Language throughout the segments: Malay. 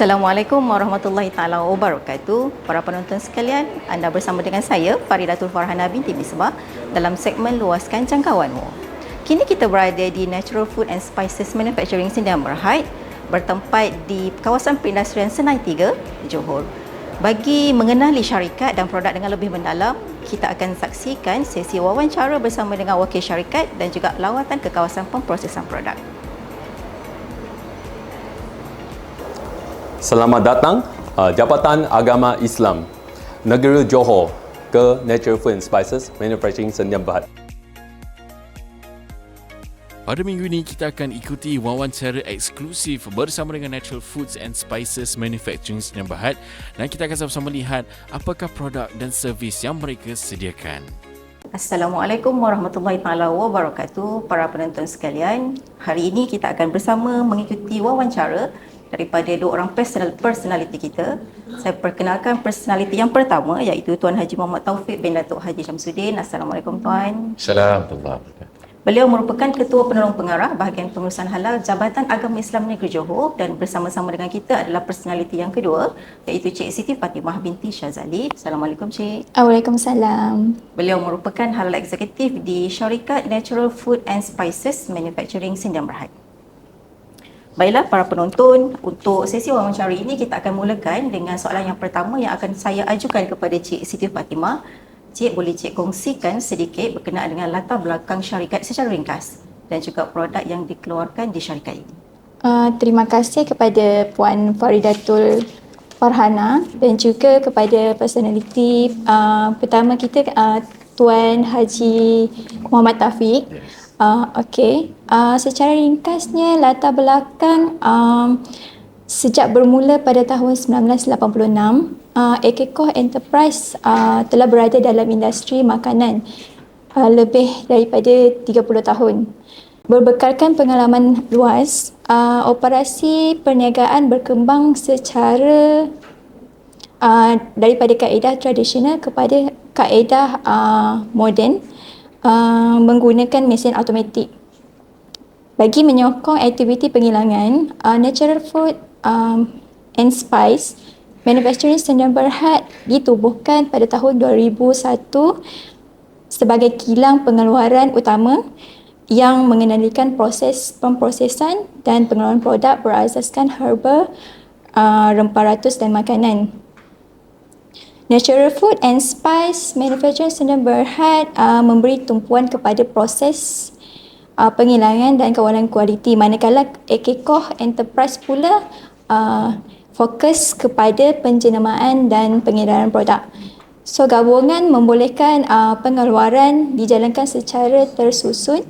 Assalamualaikum warahmatullahi taala wabarakatuh. Para penonton sekalian, anda bersama dengan saya Faridatul Farhana binti Misbah dalam segmen Luaskan Jangkauanmu. Kini kita berada di Natural Food and Spices Manufacturing Sdn Bhd bertempat di kawasan perindustrian Senai 3, Johor. Bagi mengenali syarikat dan produk dengan lebih mendalam, kita akan saksikan sesi wawancara bersama dengan wakil syarikat dan juga lawatan ke kawasan pemprosesan produk. Selamat datang uh, Jabatan Agama Islam Negara Johor ke Natural Food and Spices Manufacturing Sdn Bhd. Pada minggu ini kita akan ikuti wawancara eksklusif bersama dengan Natural Foods and Spices Manufacturing Sdn Bhd dan kita akan sama-sama lihat apakah produk dan servis yang mereka sediakan. Assalamualaikum warahmatullahi taala wabarakatuh para penonton sekalian. Hari ini kita akan bersama mengikuti wawancara daripada dua orang personal personality kita. Saya perkenalkan personality yang pertama iaitu Tuan Haji Muhammad Taufik bin Datuk Haji Syamsuddin. Assalamualaikum tuan. Assalamualaikum. Beliau merupakan Ketua Penolong Pengarah Bahagian Pengurusan Halal Jabatan Agama Islam Negeri Johor dan bersama-sama dengan kita adalah personality yang kedua iaitu Cik Siti Fatimah binti Syazali. Assalamualaikum Cik. Waalaikumsalam. Beliau merupakan halal eksekutif di Syarikat Natural Food and Spices Manufacturing Sindang Berhad. Baiklah para penonton, untuk sesi wawancara ini kita akan mulakan dengan soalan yang pertama yang akan saya ajukan kepada Cik Siti Fatimah. Cik boleh Cik kongsikan sedikit berkenaan dengan latar belakang syarikat secara ringkas dan juga produk yang dikeluarkan di syarikat ini. Uh, terima kasih kepada Puan Faridatul Farhana dan juga kepada personality uh, pertama kita uh, Tuan Haji Muhammad Taufik. Uh, Okey, uh, secara ringkasnya latar belakang um, sejak bermula pada tahun 1986, uh, Ekekoh Enterprise uh, telah berada dalam industri makanan uh, lebih daripada 30 tahun. Berbekalkan pengalaman luas, uh, operasi perniagaan berkembang secara uh, daripada kaedah tradisional kepada kaedah uh, moden uh, menggunakan mesin automatik. Bagi menyokong aktiviti penghilangan, uh, Natural Food um, and Spice Manufacturing Sdn Bhd ditubuhkan pada tahun 2001 sebagai kilang pengeluaran utama yang mengendalikan proses pemprosesan dan pengeluaran produk berasaskan herba, uh, rempah ratus dan makanan. Natural Food and Spice Manufacturing Sdn Bhd uh, memberi tumpuan kepada proses uh, penghilangan dan kawalan kualiti manakala Ekekoh Enterprise pula uh, fokus kepada penjenamaan dan pengedaran produk. So gabungan membolehkan uh, pengeluaran dijalankan secara tersusun,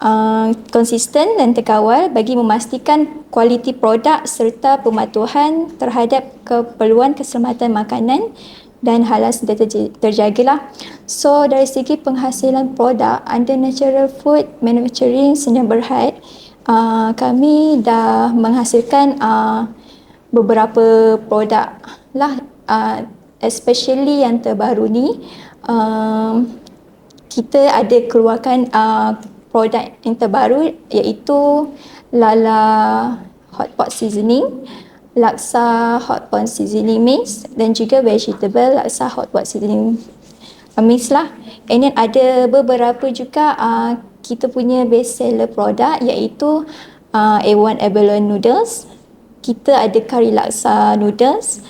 uh, konsisten dan terkawal bagi memastikan kualiti produk serta pematuhan terhadap keperluan keselamatan makanan dan halal sudah terjagalah. So dari segi penghasilan produk under Natural Food Manufacturing Sdn Bhd, uh, kami dah menghasilkan uh, beberapa produk lah uh, especially yang terbaru ni um, kita ada keluarkan uh, produk yang terbaru iaitu Lala Hot Pot Seasoning laksa hot pot seasoning mix dan juga vegetable laksa hot pot seasoning mix lah. And then ada beberapa juga uh, kita punya best seller produk iaitu uh, A1 abalone noodles. Kita ada kari laksa noodles,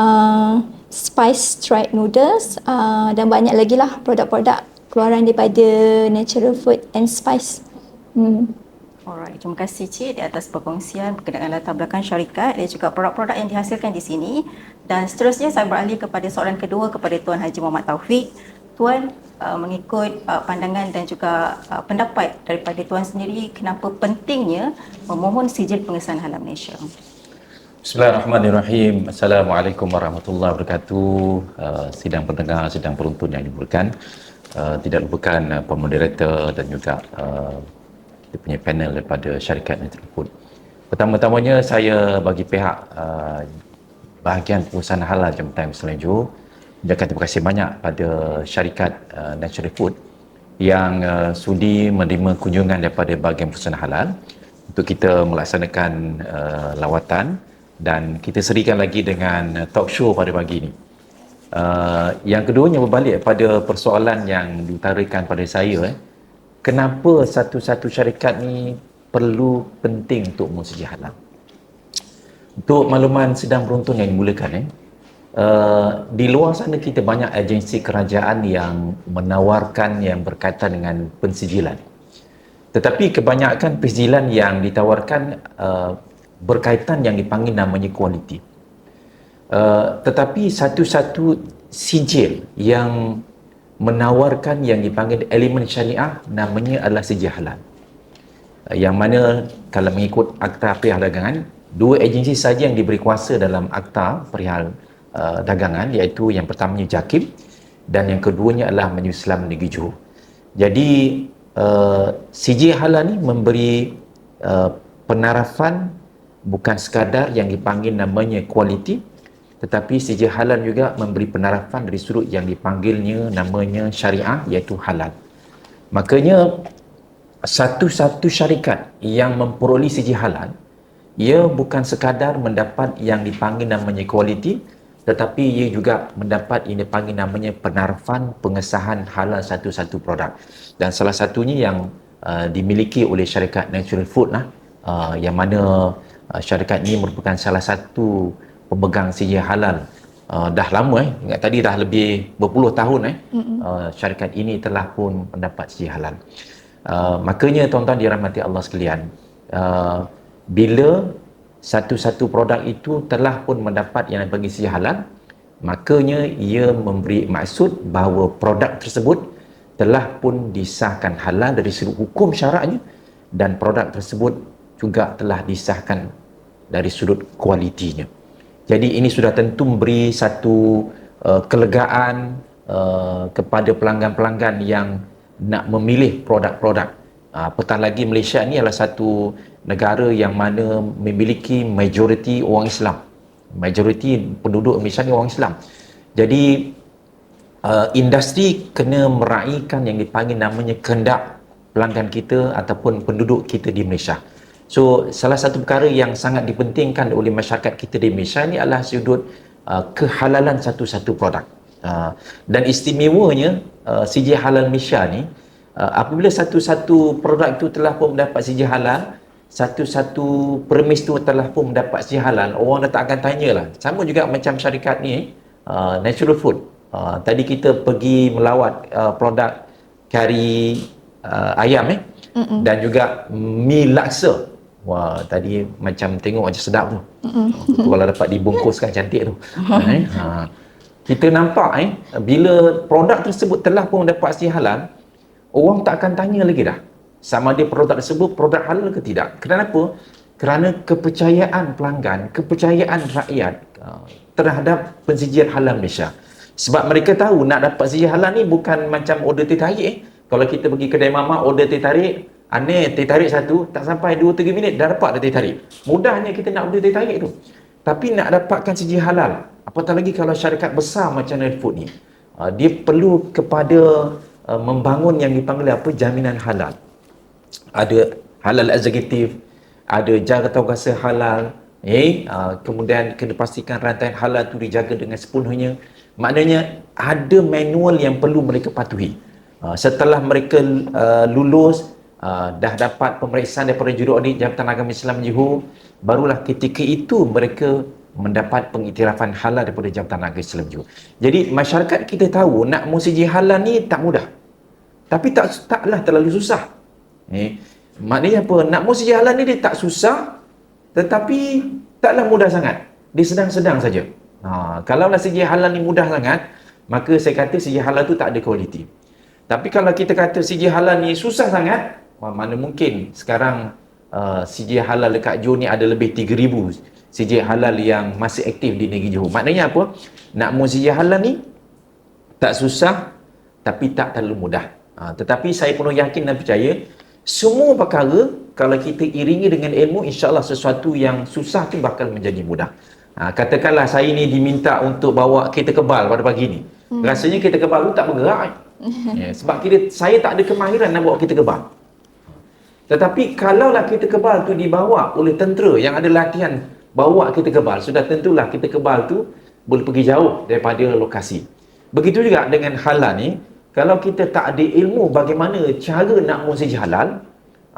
uh, spice strike noodles uh, dan banyak lagi lah produk-produk keluaran daripada natural food and spice. Hmm. Alright, terima kasih Cik di atas perkongsian berkenaan latar belakang syarikat dan juga produk-produk yang dihasilkan di sini. Dan seterusnya saya beralih kepada soalan kedua kepada Tuan Haji Muhammad Taufik. Tuan uh, mengikut uh, pandangan dan juga uh, pendapat daripada Tuan sendiri kenapa pentingnya memohon sijil pengesahan halal Malaysia. Bismillahirrahmanirrahim. Assalamualaikum warahmatullahi wabarakatuh. Uh, sidang pendengar, sidang penonton yang dimulakan. Uh, tidak lupakan uh, pemoderator dan juga uh, dia punya panel daripada syarikat Natural Food. Pertama-tamanya saya bagi pihak uh, bahagian perusahaan halal Muslim Johor ucapkan terima kasih banyak pada syarikat uh, Natural Food yang uh, sudi menerima kunjungan daripada bahagian perusahaan halal untuk kita melaksanakan uh, lawatan dan kita serikan lagi dengan uh, talk show pada pagi ini. Uh, yang keduanya berbalik pada persoalan yang diutarakan pada saya eh, kenapa satu-satu syarikat ni perlu penting untuk mensedia halal. Untuk makluman sedang beruntun yang dimulakan eh, uh, di luar sana kita banyak agensi kerajaan yang menawarkan yang berkaitan dengan pensijilan. Tetapi kebanyakan pensijilan yang ditawarkan uh, berkaitan yang dipanggil namanya kualiti. Uh, tetapi satu-satu sijil yang menawarkan yang dipanggil elemen syariah namanya adalah sijil halal. Uh, yang mana kalau mengikut akta perihal dagangan, dua agensi saja yang diberi kuasa dalam akta perihal uh, dagangan iaitu yang pertamanya JAKIM dan yang keduanya adalah Majlis Islam Negeri Johor. Jadi uh, sijil halal ni memberi uh, penarafan bukan sekadar yang dipanggil namanya kualiti tetapi sijil halal juga memberi penarafan dari sudut yang dipanggilnya namanya syariah iaitu halal. Makanya satu-satu syarikat yang memperoleh sijil halal ia bukan sekadar mendapat yang dipanggil namanya kualiti tetapi ia juga mendapat yang dipanggil namanya penarafan pengesahan halal satu-satu produk. Dan salah satunya yang uh, dimiliki oleh syarikat Natural Food lah uh, yang mana uh, syarikat ini merupakan salah satu pemegang sijil halal. Uh, dah lama eh. Ingat tadi dah lebih berpuluh tahun eh. Uh, syarikat ini telah pun mendapat sijil halal. Uh, makanya tuan-tuan dirahmati Allah sekalian uh, bila satu-satu produk itu telah pun mendapat yang dipanggil sijil halal makanya ia memberi maksud bahawa produk tersebut telah pun disahkan halal dari sudut hukum syaraknya dan produk tersebut juga telah disahkan dari sudut kualitinya. Jadi ini sudah tentu memberi satu uh, kelegaan uh, kepada pelanggan-pelanggan yang nak memilih produk-produk. Uh, apatah lagi Malaysia ni adalah satu negara yang mana memiliki majoriti orang Islam. Majoriti penduduk Malaysia ni orang Islam. Jadi uh, industri kena meraihkan yang dipanggil namanya kehendak pelanggan kita ataupun penduduk kita di Malaysia. So salah satu perkara yang sangat dipentingkan oleh masyarakat kita di Malaysia ni adalah sudut uh, kehalalan satu-satu produk. Uh, dan istimewanya uh, CJ Halal Malaysia ni uh, apabila satu-satu produk itu telah pun mendapat CJ Halal, satu-satu permis tu telah pun mendapat CJ Halal, orang dah tak akan tanyalah. Sama juga macam syarikat ni uh, Natural Food. Uh, tadi kita pergi melawat uh, produk kari uh, ayam eh Mm-mm. dan juga mi laksa Wah, tadi macam tengok macam sedap tu. Mm-hmm. Kalau dapat dibungkuskan cantik tu. eh? ha. Kita nampak eh, bila produk tersebut telah pun dapat si halal, orang tak akan tanya lagi dah. Sama dia produk tersebut produk halal ke tidak. Kenapa? Kerana kepercayaan pelanggan, kepercayaan rakyat uh, terhadap pensijian halal Malaysia. Sebab mereka tahu nak dapat sijil halal ni bukan macam order teh tarik eh. Kalau kita pergi kedai mamak order teh tarik, Aneh teh tarik satu, tak sampai 2-3 minit dah dapat dah teh tarik. Mudahnya kita nak order teh tarik tu. Tapi nak dapatkan sijil halal, apatah lagi kalau syarikat besar macam Redfood ni, uh, dia perlu kepada uh, membangun yang dipanggil apa? Jaminan halal. Ada halal eksekutif, ada jawatankuasa halal, eh, uh, kemudian kena pastikan rantai halal tu dijaga dengan sepenuhnya. Maknanya ada manual yang perlu mereka patuhi. Uh, setelah mereka lulus uh, dah dapat pemeriksaan daripada juru audit Jabatan Agama Islam Johor barulah ketika itu mereka mendapat pengiktirafan halal daripada Jabatan Agama Islam Johor. Jadi masyarakat kita tahu nak musiji halal ni tak mudah. Tapi tak taklah terlalu susah. Eh, maknanya apa? Nak musiji halal ni dia tak susah tetapi taklah mudah sangat. Dia sedang-sedang saja. Ha, kalau sijil halal ni mudah sangat maka saya kata sijil halal tu tak ada kualiti tapi kalau kita kata sijil halal ni susah sangat mana mungkin sekarang uh, CJ halal dekat Johor ni ada lebih 3000 CJ halal yang masih aktif di negeri Johor. Maknanya apa? Nak mu CJ halal ni tak susah tapi tak terlalu mudah. Ha, tetapi saya penuh yakin dan percaya semua perkara kalau kita iringi dengan ilmu insya-Allah sesuatu yang susah tu bakal menjadi mudah. Ha, katakanlah saya ni diminta untuk bawa kereta kebal pada pagi ni. Hmm. Rasanya kereta kebal tu tak bergerak. ya, sebab kita saya tak ada kemahiran nak bawa kereta kebal. Tetapi kalaulah kereta kebal tu dibawa oleh tentera yang ada latihan bawa kita kebal, sudah tentulah kita kebal tu boleh pergi jauh daripada lokasi. Begitu juga dengan halal ni, kalau kita tak ada ilmu bagaimana cara nak musik halal,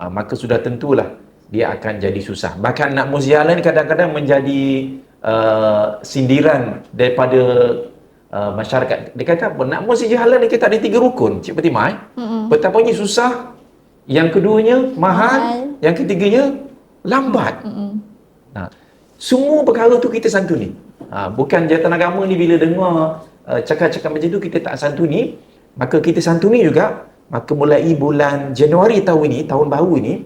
uh, maka sudah tentulah dia akan jadi susah. Bahkan nak musik halal ni kadang-kadang menjadi uh, sindiran daripada uh, masyarakat. Dia kata apa? Nak musik halal ni kita ada tiga rukun, Cik Fatimah. Eh? Mm-hmm. Betapanya susah. Yang keduanya mahal. mahal. Yang ketiganya lambat. Mm-hmm. Nah, semua perkara tu kita santuni. Ha, bukan jawatan agama ni bila dengar uh, cakap-cakap macam tu kita tak santuni, maka kita santuni juga. Maka mulai bulan Januari tahun ini, tahun baru ini,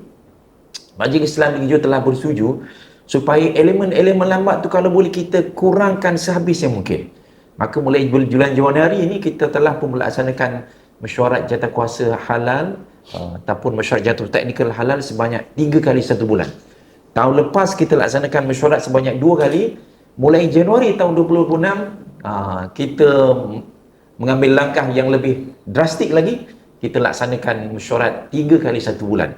Majlis Islam Negeri telah bersetuju supaya elemen-elemen lambat tu kalau boleh kita kurangkan sehabis yang mungkin. Maka mulai bulan Januari ini kita telah pun melaksanakan mesyuarat jatuh kuasa halal uh, ataupun mesyuarat jatuh teknikal halal sebanyak tiga kali satu bulan. Tahun lepas kita laksanakan mesyuarat sebanyak dua kali. Mulai Januari tahun 2026, ah, kita mengambil langkah yang lebih drastik lagi. Kita laksanakan mesyuarat tiga kali satu bulan.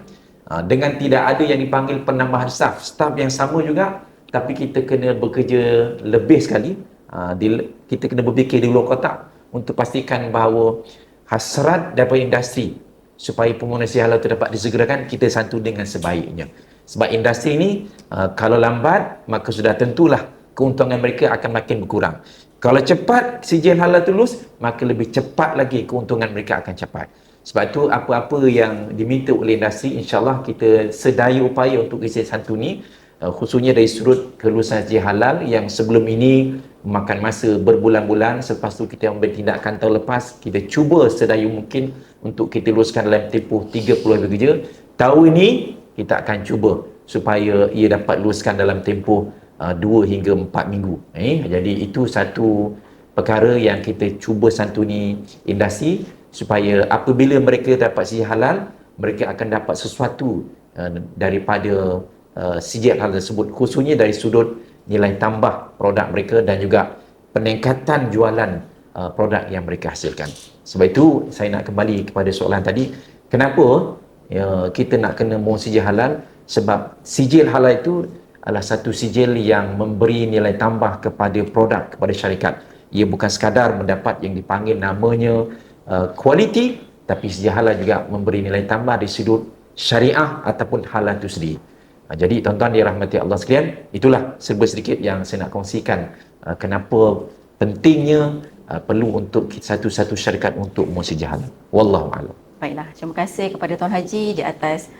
Ah, dengan tidak ada yang dipanggil penambahan staff. Staff yang sama juga, tapi kita kena bekerja lebih sekali. Ah, kita kena berfikir di luar kotak untuk pastikan bahawa hasrat daripada industri supaya pembangunan halal itu dapat disegerakan, kita santun dengan sebaiknya. Sebab industri ini uh, kalau lambat maka sudah tentulah keuntungan mereka akan makin berkurang. Kalau cepat sijil halal tulus maka lebih cepat lagi keuntungan mereka akan cepat. Sebab itu apa-apa yang diminta oleh industri insyaAllah kita sedaya upaya untuk isi santuni uh, khususnya dari sudut kelulusan halal yang sebelum ini memakan masa berbulan-bulan selepas tu kita ambil tindakan tahun lepas kita cuba sedaya mungkin untuk kita luluskan dalam tempoh 30 hari kerja. Tahun ini kita akan cuba supaya ia dapat luluskan dalam tempoh uh, 2 hingga 4 minggu. Eh, jadi itu satu perkara yang kita cuba santuni industri supaya apabila mereka dapat sijil halal, mereka akan dapat sesuatu uh, daripada uh, sijil halal tersebut khususnya dari sudut nilai tambah produk mereka dan juga peningkatan jualan uh, produk yang mereka hasilkan. Sebab itu saya nak kembali kepada soalan tadi, kenapa ya, kita nak kena mohon sijil halal? Sebab sijil halal itu adalah satu sijil yang memberi nilai tambah kepada produk kepada syarikat. Ia bukan sekadar mendapat yang dipanggil namanya kualiti uh, tapi sijil halal juga memberi nilai tambah dari sudut syariah ataupun halal itu sendiri. uh, jadi tuan-tuan dirahmati Allah sekalian itulah serba sedikit yang saya nak kongsikan uh, kenapa pentingnya uh, perlu untuk satu-satu syarikat untuk halal wallahu a'lam Baiklah, terima kasih kepada Tuan Haji di atas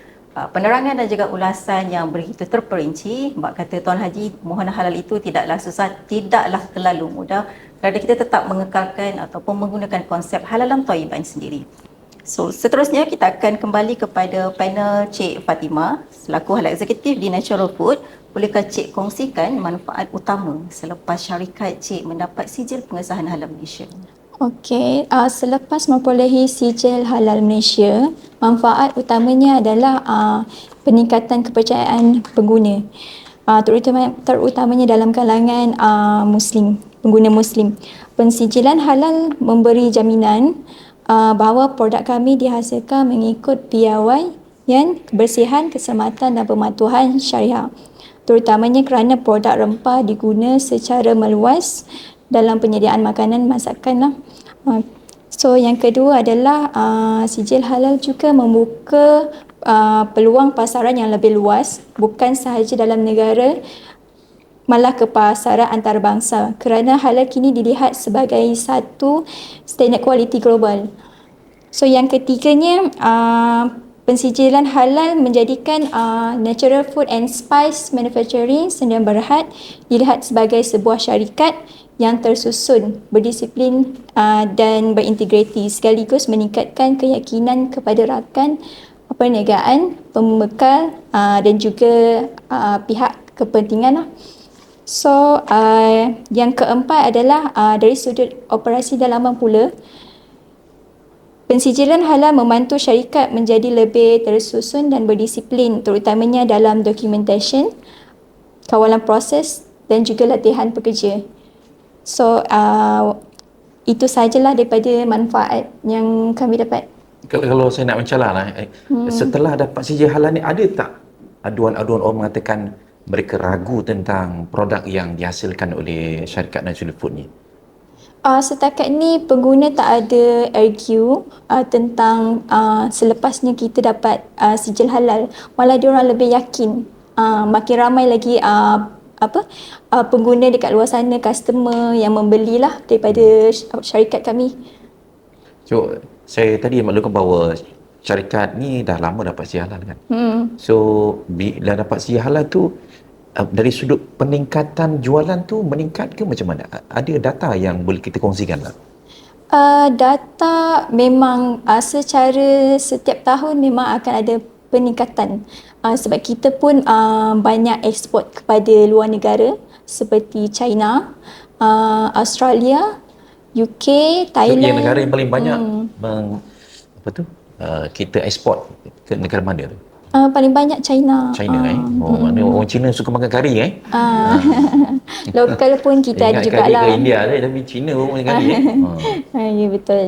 penerangan dan juga ulasan yang begitu terperinci. Sebab kata Tuan Haji, mohon halal itu tidaklah susah, tidaklah terlalu mudah kerana kita tetap mengekalkan ataupun menggunakan konsep halalan toiban sendiri. So, seterusnya kita akan kembali kepada panel Cik Fatima selaku halal eksekutif di Natural Food. Bolehkah Cik kongsikan manfaat utama selepas syarikat Cik mendapat sijil pengesahan halal Malaysia? Okey, uh, selepas memperolehi sijil halal Malaysia, manfaat utamanya adalah uh, peningkatan kepercayaan pengguna. Uh, terutama, terutamanya dalam kalangan uh, Muslim, pengguna Muslim. Pensijilan halal memberi jaminan uh, bahawa produk kami dihasilkan mengikut piawai yang kebersihan, keselamatan dan pematuhan syariah. Terutamanya kerana produk rempah diguna secara meluas dalam penyediaan makanan masakan lah. Uh, so yang kedua adalah uh, sijil halal juga membuka uh, peluang pasaran yang lebih luas bukan sahaja dalam negara malah ke pasaran antarabangsa kerana halal kini dilihat sebagai satu standard kualiti global. So yang ketiganya uh, pensijilan halal menjadikan uh, natural food and spice manufacturing Sdn Berhad dilihat sebagai sebuah syarikat yang tersusun, berdisiplin uh, dan berintegriti sekaligus meningkatkan keyakinan kepada rakan perniagaan, pembekal uh, dan juga uh, pihak kepentingan. Lah. So, uh, yang keempat adalah uh, dari sudut operasi dalaman pula, pensijilan halal membantu syarikat menjadi lebih tersusun dan berdisiplin terutamanya dalam documentation, kawalan proses dan juga latihan pekerja. So uh, itu sajalah daripada manfaat yang kami dapat. Kalau, kalau saya nak mencalar lah, eh, hmm. setelah dapat sijil halal ni ada tak aduan-aduan orang mengatakan mereka ragu tentang produk yang dihasilkan oleh syarikat Natural Food ni? Uh, setakat ni pengguna tak ada argue uh, tentang uh, selepasnya kita dapat uh, sijil halal. Malah diorang lebih yakin. Uh, makin ramai lagi uh, apa uh, pengguna dekat luar sana, customer yang membelilah daripada syarikat kami. So, saya tadi maklumkan bahawa syarikat ni dah lama dapat sijil halal kan? Hmm. So, bila dapat sijil halal tu, dari sudut peningkatan jualan tu meningkat ke macam mana? Ada data yang boleh kita kongsikan tak? Uh, data memang uh, secara setiap tahun memang akan ada peningkatan uh, sebab kita pun uh, banyak ekspor kepada luar negara seperti China, uh, Australia, UK, So, Thailand. yang negara yang paling banyak Hmm. meng, apa tu? Uh, kita ekspor ke negara mana tu? Uh, paling banyak China. China uh, eh. Oh, mana orang Cina suka makan kari eh. Uh, lokal pun kita ada juga lah. ke India tu tapi Cina pun makan kari eh. Ha. Uh, ya betul.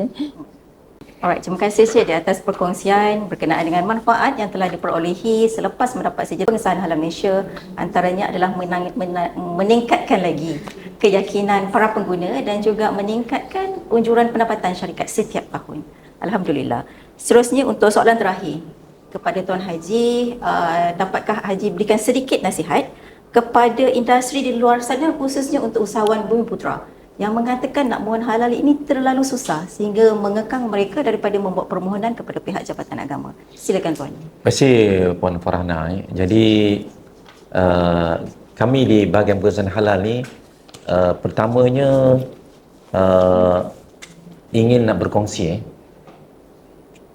Alright, terima kasih Syed di atas perkongsian berkenaan dengan manfaat yang telah diperolehi selepas mendapat sijil pengesahan halal Malaysia antaranya adalah menang, mena, meningkatkan lagi keyakinan para pengguna dan juga meningkatkan unjuran pendapatan syarikat setiap tahun. Alhamdulillah. Seterusnya untuk soalan terakhir kepada Tuan Haji, uh, dapatkah Haji berikan sedikit nasihat kepada industri di luar sana khususnya untuk usahawan Bumi Putra yang mengatakan nak mohon halal ini terlalu susah sehingga mengekang mereka daripada membuat permohonan kepada pihak Jabatan Agama. Silakan tuan. Terima kasih Puan Farhana. Jadi uh, kami di bahagian pengesahan halal ni uh, pertamanya uh, ingin nak berkongsi eh.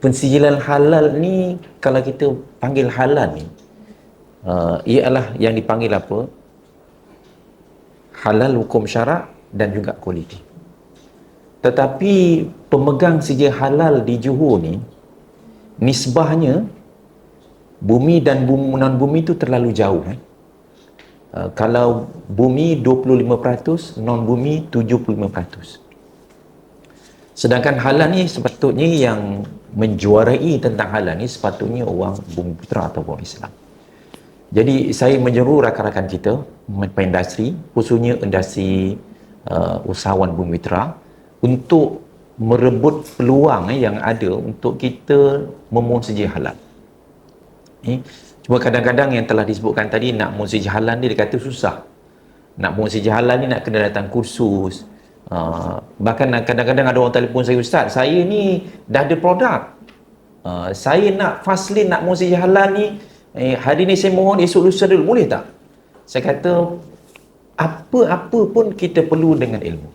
Pensijilan halal ni kalau kita panggil halal ni uh, ialah yang dipanggil apa? Halal hukum syarak dan juga kualiti. Tetapi pemegang sijil halal di Johor ni nisbahnya bumi dan bumi non bumi itu terlalu jauh eh. Uh, kalau bumi 25%, non bumi 75%. Sedangkan halal ni sepatutnya yang menjuarai tentang halal ni sepatutnya orang bumi putra atau orang Islam. Jadi saya menyeru rakan-rakan kita, industri, khususnya industri uh, usahawan bumi putra untuk merebut peluang eh, yang ada untuk kita memohon sijil halal. Eh, cuma kadang-kadang yang telah disebutkan tadi nak mohon sijil halal ni dia kata susah. Nak mohon sijil halal ni nak kena datang kursus. Uh, bahkan kadang-kadang ada orang telefon saya ustaz, saya ni dah ada produk. Uh, saya nak fast lane nak sijil halal ni eh, hari ni saya mohon esok lusa dulu boleh tak? Saya kata apa-apa pun kita perlu dengan ilmu.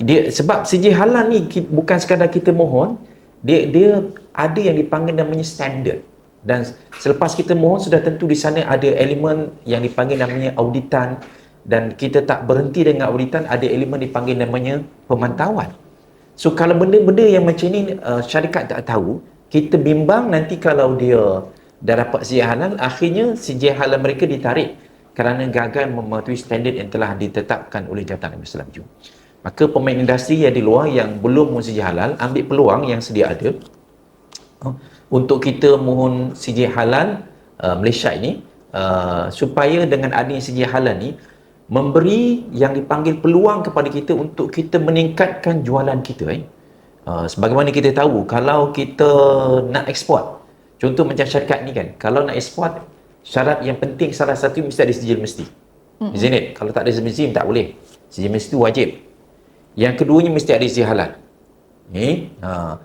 Dia sebab sijil halal ni bukan sekadar kita mohon, dia dia ada yang dipanggil namanya standard. Dan selepas kita mohon sudah tentu di sana ada elemen yang dipanggil namanya auditan dan kita tak berhenti dengan auditan ada elemen dipanggil namanya pemantauan. So kalau benda-benda yang macam ni uh, syarikat tak tahu, kita bimbang nanti kalau dia dah dapat sijil halal, akhirnya sijil halal mereka ditarik kerana gagal mematuhi standard yang telah ditetapkan oleh Jabatan Nabi Jum. Maka pemain industri yang di luar yang belum mohon sijil halal, ambil peluang yang sedia ada uh, untuk kita mohon sijil halal uh, Malaysia ini uh, supaya dengan adanya sijil halal ni memberi yang dipanggil peluang kepada kita untuk kita meningkatkan jualan kita eh. Uh, sebagaimana kita tahu kalau kita nak ekspor contoh macam syarikat ni kan kalau nak ekspor syarat yang penting salah satu mesti ada sijil mesti mm-hmm. it kalau tak ada sijil mesti tak boleh sijil mesti tu wajib yang keduanya mesti ada sijil halal ni ha.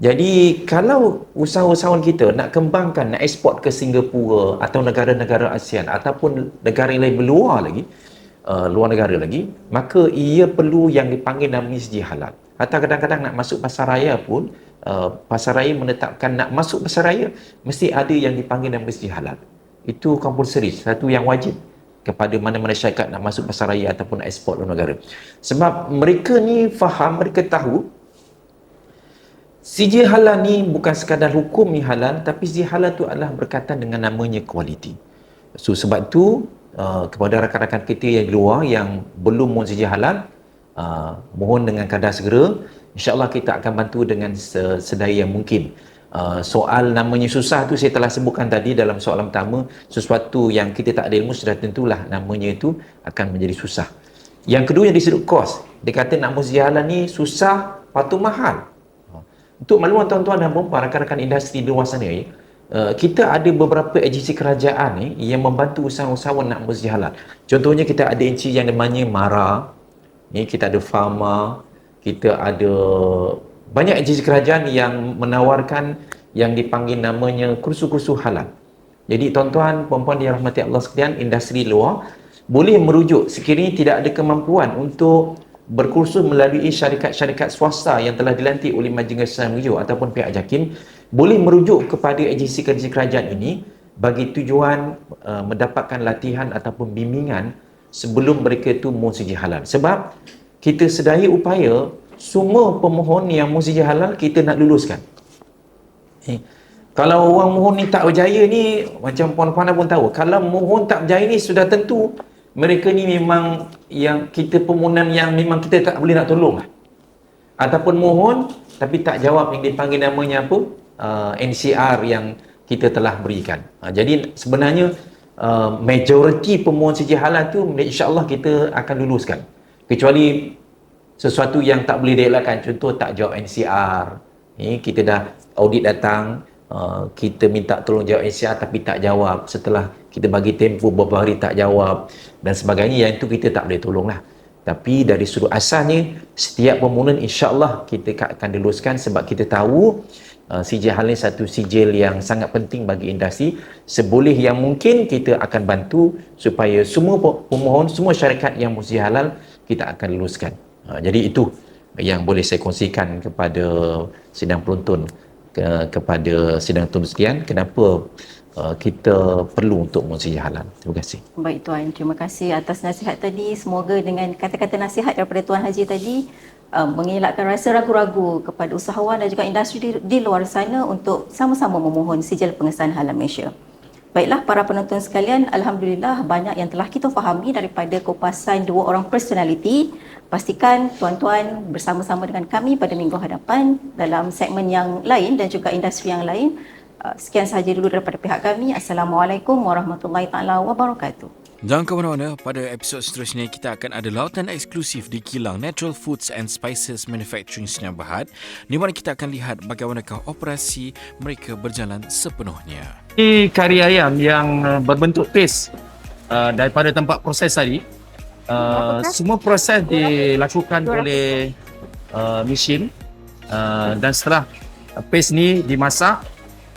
Jadi kalau usahawan kita nak kembangkan nak ekspor ke Singapura atau negara-negara ASEAN ataupun negara yang lain berluar lagi uh, luar negara lagi maka ia perlu yang dipanggil namanya sijil halal atau kadang-kadang nak masuk pasar raya pun uh, pasar raya menetapkan nak masuk pasar raya mesti ada yang dipanggil namanya sijil halal itu compulsory satu yang wajib kepada mana-mana syarikat nak masuk pasar raya ataupun ekspor luar negara. Sebab mereka ni faham mereka tahu Sijil halal ni bukan sekadar hukum ni halal tapi sijil halal tu adalah berkaitan dengan namanya kualiti. So sebab tu uh, kepada rakan-rakan kita yang di luar yang belum mohon sijil halal uh, mohon dengan kadar segera insya-Allah kita akan bantu dengan sedaya yang mungkin. Uh, soal namanya susah tu saya telah sebutkan tadi dalam soalan pertama sesuatu yang kita tak ada ilmu sudah tentulah namanya itu akan menjadi susah yang kedua yang disebut kos dia kata nak muzialan ni susah patu mahal untuk makluman tuan-tuan dan puan rakan-rakan industri di luar sana ya, uh, kita ada beberapa agensi kerajaan ni yang membantu usahawan-usahawan nak muzialan contohnya kita ada agensi yang namanya MARA ni kita ada Pharma kita ada banyak agensi kerajaan yang menawarkan yang dipanggil namanya kursus-kursus halal. Jadi tuan-tuan, puan-puan yang rahmati Allah sekalian, industri luar boleh merujuk sekiranya tidak ada kemampuan untuk berkursus melalui syarikat-syarikat swasta yang telah dilantik oleh Majlis Malaysia ataupun pihak JAKIM boleh merujuk kepada agensi-agensi kerajaan ini bagi tujuan uh, mendapatkan latihan ataupun bimbingan sebelum mereka itu musiji halal. Sebab kita sedaya upaya semua pemohon yang musiji halal kita nak luluskan. Eh, kalau orang mohon ni tak berjaya ni macam puan-puan pun tahu kalau mohon tak berjaya ni sudah tentu mereka ni memang yang kita permohonan yang memang kita tak boleh nak tolong. Lah. ataupun mohon tapi tak jawab yang dipanggil namanya apa? Uh, NCR yang kita telah berikan. Uh, jadi sebenarnya uh, majoriti pemohon siji halal tu insyaAllah kita akan luluskan. Kecuali sesuatu yang tak boleh dielakkan. Contoh tak jawab NCR ni kita dah audit datang. Uh, kita minta tolong jawab NCR tapi tak jawab. Setelah kita bagi tempoh beberapa hari tak jawab dan sebagainya. Yang itu kita tak boleh tolong lah tapi dari sudut asalnya setiap permohonan insyaAllah kita akan diluluskan sebab kita tahu uh, sijil hal ini satu sijil yang sangat penting bagi industri. Seboleh yang mungkin kita akan bantu supaya semua pemohon semua syarikat yang mesti halal kita akan luluskan. Ha, jadi itu yang boleh saya kongsikan kepada sidang penonton ke, kepada sidang penonton sekian kenapa uh, kita perlu untuk musyi halal. Terima kasih. Baik Tuan, terima kasih atas nasihat tadi. Semoga dengan kata-kata nasihat daripada Tuan Haji tadi uh, mengelakkan rasa ragu-ragu kepada usahawan dan juga industri di, di luar sana untuk sama-sama memohon sijil pengesahan halal Malaysia. Baiklah para penonton sekalian, Alhamdulillah banyak yang telah kita fahami daripada kupasan dua orang personality. Pastikan tuan-tuan bersama-sama dengan kami pada minggu hadapan dalam segmen yang lain dan juga industri yang lain. Uh, sekian sahaja dulu daripada pihak kami. Assalamualaikum warahmatullahi taala wabarakatuh. Jangan ke mana-mana, pada episod seterusnya kita akan ada lautan eksklusif di kilang Natural Foods and Spices Manufacturing Senyap Berhad di mana kita akan lihat bagaimanakah operasi mereka berjalan sepenuhnya. Ini kari ayam yang uh, berbentuk paste uh, daripada tempat proses tadi. Uh, semua proses dilakukan oleh uh, mesin uh, dan setelah paste ni dimasak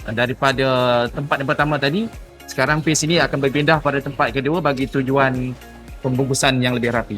uh, daripada tempat yang pertama tadi sekarang paste ini akan berpindah pada tempat kedua bagi tujuan pembungkusan yang lebih rapi.